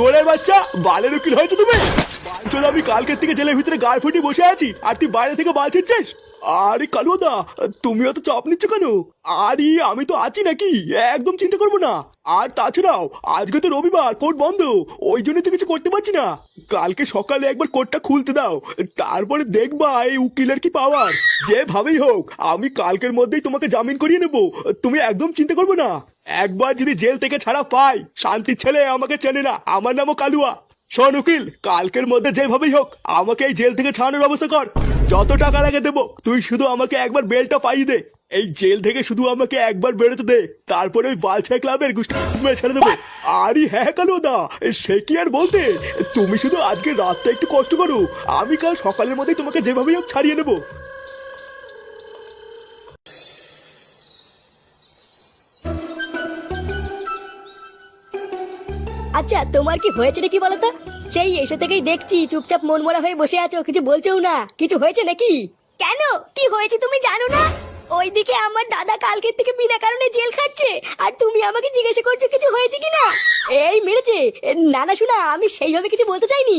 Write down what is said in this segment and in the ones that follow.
চোরের বাচ্চা বালের উকিল হয়েছে তুমি? চলো আমি কালকের থেকে জেলের ভিতরে গায়ে ফুটি বসে আছি, আর তুই বাইরে থেকে বাল ছিটছিস? আরে কালুদা, তুমি অত চাপ নিচ্ছ কেন? আরে, আমি তো আছি নাকি? একদম চিন্তা করব না। আর তাছাড়াও, আজকে তো রবিবার, কোর্ট বন্ধ। ওই জন্য তো কিছু করতে পারছি না। কালকে সকালে একবার কোর্টটা খুলতে দাও। তারপরে দেখবা এই উকিলের কি পাওয়ার যেভাবেই হোক, আমি কালকের মধ্যেই তোমাকে জামিন করিয়ে নেব। তুমি একদম চিন্তা করব না। একবার যদি জেল থেকে ছাড়া পাই, শান্তির ছেলে আমাকে চেনে না। আমার নামও কালুয়া। শোন উকিল, কালকের মধ্যে যেভাবেই হোক, আমাকে এই জেল থেকে ছাড়ানোর ব্যবস্থা কর। যত টাকা লাগে দেবো, তুই শুধু আমাকে একবার বেলটা পাইয়ে দে। এই জেল থেকে শুধু আমাকে একবার বেরোতে দে। তারপরে ওই বালছাই ক্লাবের গুষ্টি ছেড়ে দেবো। আরে হ্যাঁ কালো দা সে কি আর বলতে? তুমি শুধু আজকে রাতটা একটু কষ্ট করো। আমি কাল সকালের মধ্যেই তোমাকে যেভাবেই হোক ছাড়িয়ে নেব। আচ্ছা তোমার কি হয়েছে নাকি বলো তো? সেই এসে থেকেই দেখছি চুপচাপ মন মরা হয়ে বসে আছো কিছু বলছেও না। কিছু হয়েছে নাকি? কেন? কি হয়েছে তুমি জানো না? ওইদিকে আমার দাদা কালকের থেকে বিনা কারণে জেল খাচ্ছে আর তুমি আমাকে জিজ্ঞাসা করছ কিছু হয়েছে কিনা? এই মেরেছে। না না শোনা আমি সেইভাবে কিছু বলতে চাইনি।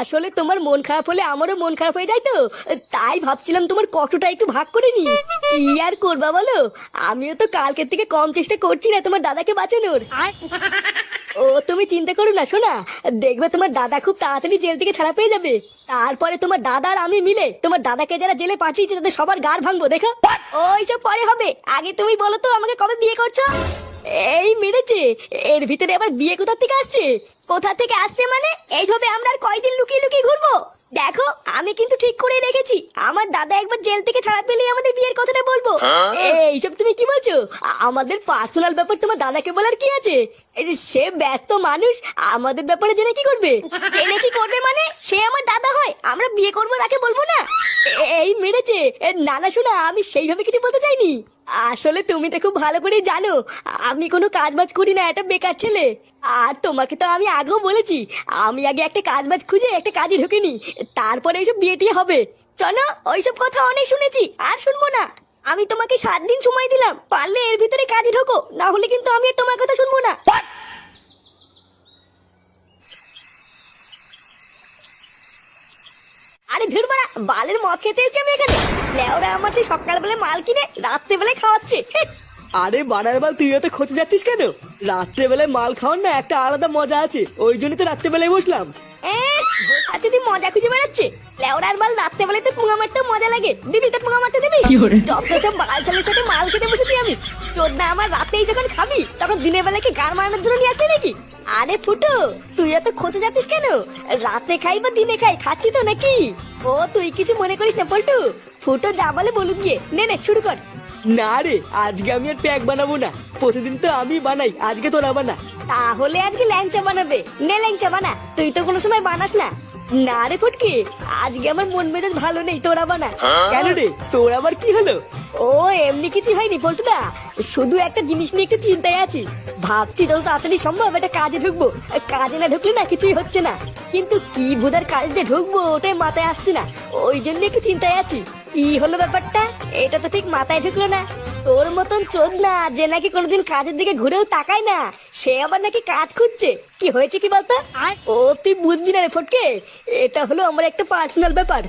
আসলে তোমার মন খারাপ হলে আমারও মন খারাপ হয়ে যায় তো। তাই ভাবছিলাম তোমার কষ্টটা একটু ভাগ করে নি কি আর করবা বলো? আমিও তো কালকের থেকে কম চেষ্টা করছি না তোমার দাদাকে বাঁচানোর। তুমি চিন্তা করো না শোনা দেখবে তোমার দাদা খুব তাড়াতাড়ি জেল থেকে ছাড়া পেয়ে যাবে। তারপরে তোমার দাদা আর আমি মিলে তোমার দাদাকে যারা জেলে পাঠিয়েছে তাদের সবার গার ভাঙবো দেখো। ওইসব পরে হবে। আগে তুমি বলো তো আমাকে কবে বিয়ে করছ? এই মেরেছে। এর ভিতরে আবার বিয়ে কোথা থেকে আসছে? কোথা থেকে আসছে মানে এইভাবে আমরা আর কয়দিন লুকিয়ে লুকিয়ে ঘুরবো দেখো আমি কিন্তু ঠিক করে রেখেছি আমার দাদা একবার জেল থেকে ছাড়া পেলেই আমাদের বিয়ের কথাটা বলব এইসব তুমি কি বলছো? আমাদের পার্সোনাল ব্যাপার তোমার দাদাকে বলার কি আছে? সে ব্যস্ত মানুষ, আমাদের ব্যাপারে জেনে কি করবে? জেনে কি করবে মানে সে আমার দাদা হয়। আমরা বিয়ে করব তাকে বলব না? এই মেরেছে। না না, শোনা, আমি সেইভাবে কিছু বলতে চাইনি। আসলে তুমি তো খুব ভালো করে জানো, আমি কোনো কাজ বাজ করি না, একটা বেকার ছেলে। আর তোমাকে তো আমি আগেও বলেছি, আমি আগে একটা কাজ বাজ খুঁজে একটা কাজে ঢুকিনি। তারপরে এইসব বিয়েটি হবে। চলো, ওইসব কথা অনেক শুনেছি, আর শুনব না। আমি তোমাকে সাত দিন সময় দিলাম। পারলে এর ভিতরে কাজে ঢোকো না হলে কিন্তু আমি আর তোমার কথা শুনব না। আরে ধুর মারা বালের মদ খেতে এসেছি আমি এখানে। লেওরা আমার সেই সকালবেলা মাল কিনে রাত্রেবেলায় খাওয়াচ্ছে। আরে বানার বাল তুই এত খোঁজে যাচ্ছিস কেন? রাত্রেবেলায় মাল খাওয়ার না একটা আলাদা মজা আছে ওই জন্যই তো রাত্রেবেলায় বসলাম। আর যদি মজা খুঁজে বেড়াচ্ছে। লেওড়ার মাল রাত্রেবেলায় তো পুঙা মারতে মজা লাগে। দিবি তো পুঙা মারতে দিবি? যত সব বাল ছেলের সাথে মাল খেতে বসেছি আমি তোর না আমার রাতেই যখন খাবি তখন দিনের বেলায় কি গান মারানোর জন্য নিয়ে আসবি নাকি? আরে ফুটো তুই এত খোঁজে যাচ্ছিস কেন? রাতে খাই বা দিনে খাই খাচ্ছি তো নাকি? ও তুই কিছু মনে করিস না পল্টু। ফুটো যা বলে বলুক গিয়ে। নে নে শুরু কর। না রে আজকে আমি আর প্যাক বানাবো না। প্রতিদিন তো আমি বানাই আজকে তোরা বানা। তাহলে আজকে ল্যাংচা বানাবে। নে ল্যাংচা বানা তুই তো কোনো সময় বানাস না। না রে ফুটকি আজকে আমার মন মেজাজ ভালো নেই তোরা বানা। কেন রে তোর আবার কি হলো? ও এমনি কিছু হয়নি পল্টুদা শুধু একটা জিনিস নিয়ে একটু চিন্তায় আছি। ভাবছি যত তাড়াতাড়ি সম্ভব একটা কাজে ঢুকবো। কাজে না ঢুকলে না কিছুই হচ্ছে না। কিন্তু কি ভুদার কাজে যে ঢুকবো ওটাই মাথায় আসছে না। ওই জন্য একটু চিন্তায় আছি। কি হলো ব্যাপারটা? এটা তো ঠিক মাথায় ঢুকলো না। তোর মতন চোদ না যে নাকি কোনোদিন কাজের দিকে ঘুরেও তাকায় না সে আবার নাকি কাজ খুঁজছে। কি হয়েছে কি বলতো? ও তুই বুঝবি না রে ফটকে এটা হলো আমার একটা পার্সোনাল ব্যাপার।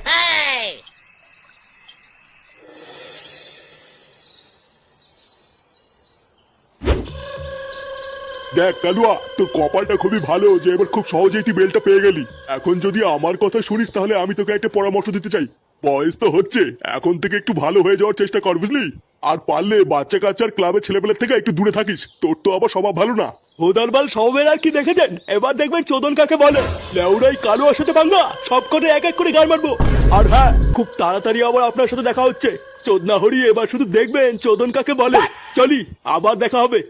দেখ কালুয়া তোর কপালটা খুবই ভালো যে এবার খুব সহজেই তুই বেলটা পেয়ে গেলি। এখন যদি আমার কথা শুনিস তাহলে আমি তোকে একটা পরামর্শ দিতে চাই। বয়স তো হচ্ছে। এখন থেকে একটু ভালো হয়ে যাওয়ার চেষ্টা কর বুঝলি? আর পারলে বাচ্চা কাচ্চার ক্লাবের ছেলেপেলের থেকে একটু দূরে থাকিস। তোর তো আবার স্বভাব ভালো না। হোদারবাল সবের আর কি দেখেছেন? এবার দেখবেন চোদন কাকে বলে। লেউরাই কালুয়ার সাথে বাংলা। সব করে এক এক করে গান মারবো। আর হ্যাঁ খুব তাড়াতাড়ি আবার আপনার সাথে দেখা হচ্ছে। চোদনা হরি এবার শুধু দেখবেন চোদন কাকে বলে। চলি আবার দেখা হবে।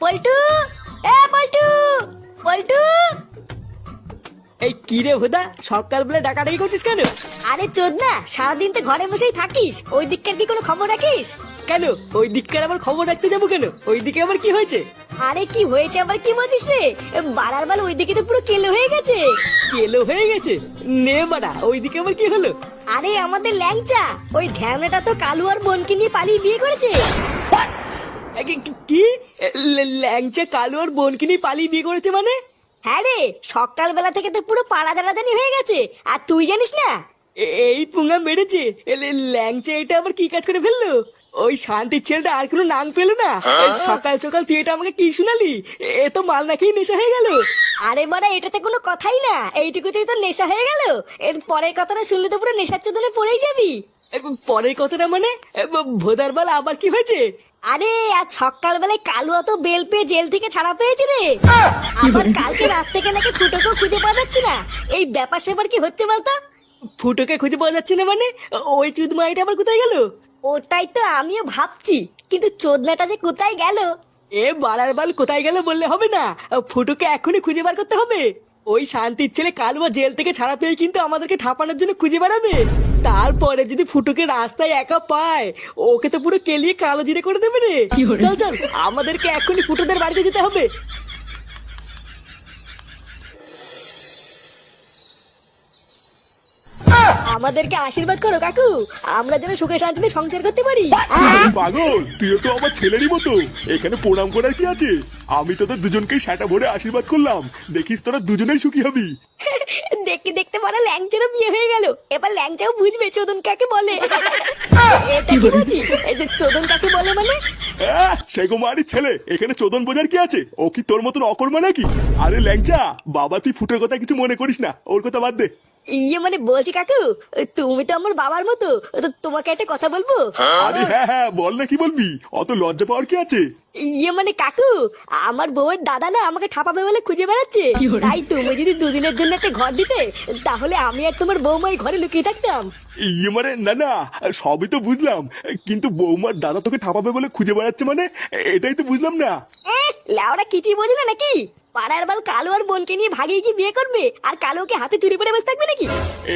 পল্টু পল্টু। এই কি রে হুদা সকালবেলা ডাকাডাকি করছিস কেন? আরে চোদ না সারাদিন তো ঘরে বসেই থাকিস। ওই দিককার কি কোনো খবর রাখিস? কেন? ওই দিককার আবার খবর রাখতে যাব কেন? ওই দিকে আবার কি হয়েছে? আরে কি হয়েছে আবার কি বলছিস রে? বাড়ার বাল ওইদিকে তো পুরো কেলো হয়ে গেছে। কেলো হয়ে গেছে? নে বাড়া ওই দিকে আবার কি হলো? আরে আমাদের ল্যাংচা ওই ঢ্যামনাটা তো কালু আর বোনকে নিয়ে পালিয়ে বিয়ে করেছে। ল্যাংচা কালো আর বোনকে নিয়ে পালিয়ে বিয়ে করেছে মানে? হ্যাঁ রে সকালবেলা থেকে তো পুরো পাড়া জানাজানি হয়ে গেছে। আর তুই জানিস না? এই পুঙ্গা মেরেছে। ল্যাংচা এটা আবার কি কাজ করে ফেলল? ওই শান্তির ছেলেটা আর কোনো নাম পেল না। সকাল সকাল তুই এটা আমাকে কি শুনালি? এ- তো মাল না খেয়ে নেশা হয়ে গেল। আরে বাড়া এটাতে কোনো কথাই না। এইটুকুতেই তো নেশা হয়ে গেল। এর পরের কথাটা শুনলে তো পুরো নেশার চোদনে পড়েই যাবি। পরের কথাটা মানে? ভোদার বেলা আবার কি হয়েছে? আরে আজ সকালবেলায় কালুয়া তো বেল পেয়ে জেল থেকে ছাড়া পেয়েছে রে। আবার কালকে রাত থেকে নাকি ফুটোকেও খুঁজে পাওয়া যাচ্ছে না। এই ব্যাপার সেবার কি হচ্ছে বলতো? ফুটোকে খুঁজে পাওয়া যাচ্ছে না মানে? ওই চুদ মাইটা আবার কোথায় গেল? ওটাই তো আমিও ভাবছি কিন্তু চোদনাটা যে কোথায় গেল? এ বাড়ার বাল কোথায় গেল বললে হবে না। ফুটোকে এখনই খুঁজে বার করতে হবে। ওই শান্তির ছেলে কালুয়া জেল থেকে ছাড়া পেয়ে কিন্তু আমাদেরকে ঠাপানোর জন্য খুঁজে বেড়াবে। তারপরে যদি ফুটুকে রাস্তায় একা পায় ওকে তো পুরো কেলিয়ে কালো জিরে করে দেবে রে। চল চল আমাদেরকে এখনই ফুটুদের বাড়িতে যেতে হবে। আমাদেরকে আশীর্বাদ করো কাকু। আমরা যেন সুখে শান্তিতে সংসার করতে পারি। পাগল তুইও তো আমার ছেলেরই মতো। এখানে প্রণাম করার কি আছে? আমি তোদের দুজনকেই সেটা ভরে আশীর্বাদ করলাম। দেখিস তোরা দুজনেই সুখী হবি। দেখতে দেখতে পরে ল্যাংচারও বিয়ে হয়ে গেল। এবার ল্যাংচাও বুঝবে চোদন কাকে বলে। এটা কি বলছিস? এই যে চোদন কাকে বলে মানে? আহ, সে ছেলে। এখানে চোদন বোঝার কি আছে? ও কি তোর মতন অকর্মা নাকি? আরে ল্যাংচা বাবা তুই ফুটের কথা কিছু মনে করিস না। ওর কথা বাদ দে। ইয়ে মানে বলছি কাকু তুমি তো আমার বাবার মতো তো তোমাকে একটা কথা বলব? আরে হ্যাঁ হ্যাঁ বল না কি বলবি? অত লজ্জা পাওয়ার কি আছে? ইয়ে মানে কাকু আমার বউয়ের দাদা না আমাকে ঠাপাবে বলে খুঁজে বেড়াচ্ছে। তাই তুমি যদি দুদিনের জন্য একটা ঘর দিতে তাহলে আমি আর তোমার বৌমাই ঘরে লুকিয়ে থাকতাম। ইয়ে মানে না না সবই তো বুঝলাম। কিন্তু বৌমার দাদা তোকে ঠাপাবে বলে খুঁজে বেড়াচ্ছে মানে এটাই তো বুঝলাম না। এ, লেওরা কিছুই বোঝে না নাকি? পাড়ার বাল কালো আর বোনকে নিয়ে ভাগিয়ে কি বিয়ে করবে? আর কালোকে হাতে চুরি করে বসে থাকবে নাকি?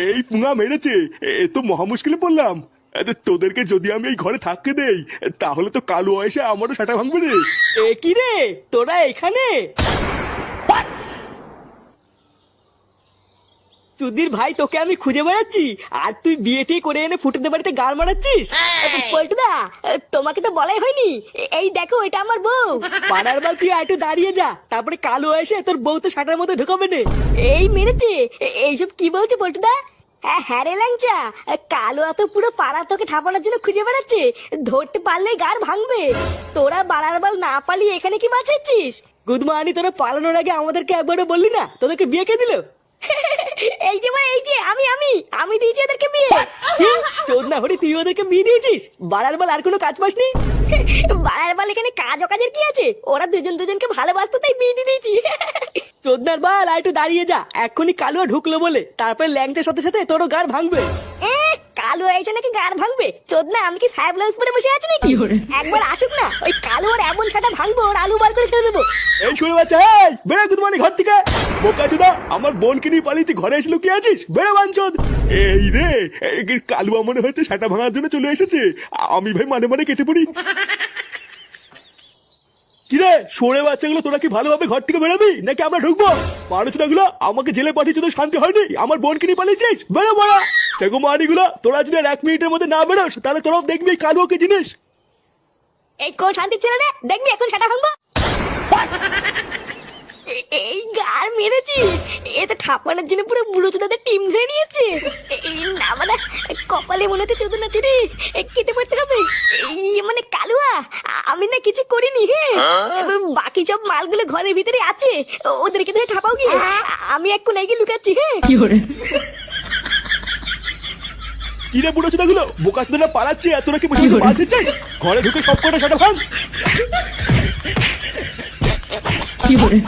এই পুঙা মেরেছে। এ তো মহা মুশকিলে পড়লাম। তোদেরকে যদি আমি এই ঘরে থাকতে দেই তাহলে তো কালো এসে আমারও সেটা ভাঙবে রে। এ কি রে? তোরা এখানে? তুদির ভাই তোকে আমি খুঁজে বেড়াচ্ছি। আর তুই বিয়েটি করে এনে ফুটেতে বাড়িতে গাল মারাচ্ছিস? পল্টুদা! তোমাকে তো বলাই হয়নি। এই দেখো এটা আমার বউ। পাড়ার বাল তুই একটু দাঁড়িয়ে যা। তারপরে কালো এসে তোর বউ তো শাটার মধ্যে ঢুকাবে নে। এই মেরেছে! এইসব কি বলছে পল্টুদা? হ্যাঁ হ্যাঁ রে ল্যাংচা। কালো এত পুরো পাড়া তোকে ঠাপানোর জন্য খুঁজে বেড়াচ্ছে। ধরতে পারলে গার ভাঙবে। তোরা বাড়ার বাল না পালিয়ে এখানে কি বাঁচাচ্ছিস? গুদমানি তোরা পালানোর আগে আমাদেরকে একবারও বললি না? তোদেরকে বিয়ে কে দিল? এই যে মানে এই যে আমি আমি আমি দিয়েছি ওদেরকে বিয়ে। চোদ না হরি তুই ওদেরকে বিয়ে দিয়েছিস? বাড়ার বাল আর কোনো কাজ পাসনি? বাড়ার বাল এখানে কাজ কাজের কি আছে? ওরা দুজন দুজনকে ভালোবাসতো তাই বিয়ে দিয়ে দিয়েছি। চোদনার বাল আর একটু দাঁড়িয়ে যা। এক্ষুনি কালুয়া ঢুকলো বলে। তারপরে ল্যাংটার সাথে সাথে তোরও গার ভাঙবে। কালো এসে নাকি গার ভাঙবে? চোদ না আমি কি সাহেব ব্লাউজ পরে বসে আছি নাকি? একবার আসুক না ওই কালো আর এমন ছাটা ভাঙবো ওর আলু বার করে ছেড়ে দেবো। এই শুনে বাচ্চা এই বেড়া গুদমানি ঘর থেকে। বোকা চোদা আমার বোনকে নিয়ে পালিয়ে তুই ঘরে এসে লুকিয়ে আছিস? বেড়া বাঞ্চদ এই রে এই কালুয়া মনে হচ্ছে সেটা ভাঙার জন্য চলে এসেছে? আমি ভাই মানে মানে কেটে পড়ি। কিরে সরে বাচ্চাগুলো তোরা কি ভালোভাবে ঘর থেকে বেরোবি? নাকি আমরা ঢুকবো? মানুষগুলো আমাকে জেলে পাঠিয়েছে তো শান্তি হয়নি? আমার বোনকে নিয়ে পালিয়েছিস? বেরো বড়া। সেগো মানিগুলো তোরা যদি আর এক মিনিটের মধ্যে না বেরোস তাহলে তোরাও দেখবি এই কালুয়াকে জিনিস। এই কোন শান্তি ছিল রে? দেখবি এখন সেটা ভাঙবো? এই গার মেরেছি। এ তো ঠাপানোর জন্য পুরো বুড়ো চোদাদের টিম ধরে নিয়েছে। এই না মানে কপালে মনে হচ্ছে চোদন আছে রে এ, কেটে পড়তে হবে। এই মানে কালুয়া আমি না কিছু করিনি হ্যাঁ? বাকি সব মালগুলো ঘরের ভিতরে আছে। ওদেরকে ধরে ঠাপাও গিয়ে। আমি এক কোনায় গিয়ে লুকাচ্ছি হ্যাঁ কিরে বুড়ো চোদাগুলো বোকা চোদারা পালাচ্ছে, এত নাকি বসে বসে বাঁচতে চাই ঘরে ঢুকে সব কটা সেটা ভাঙ। কি hore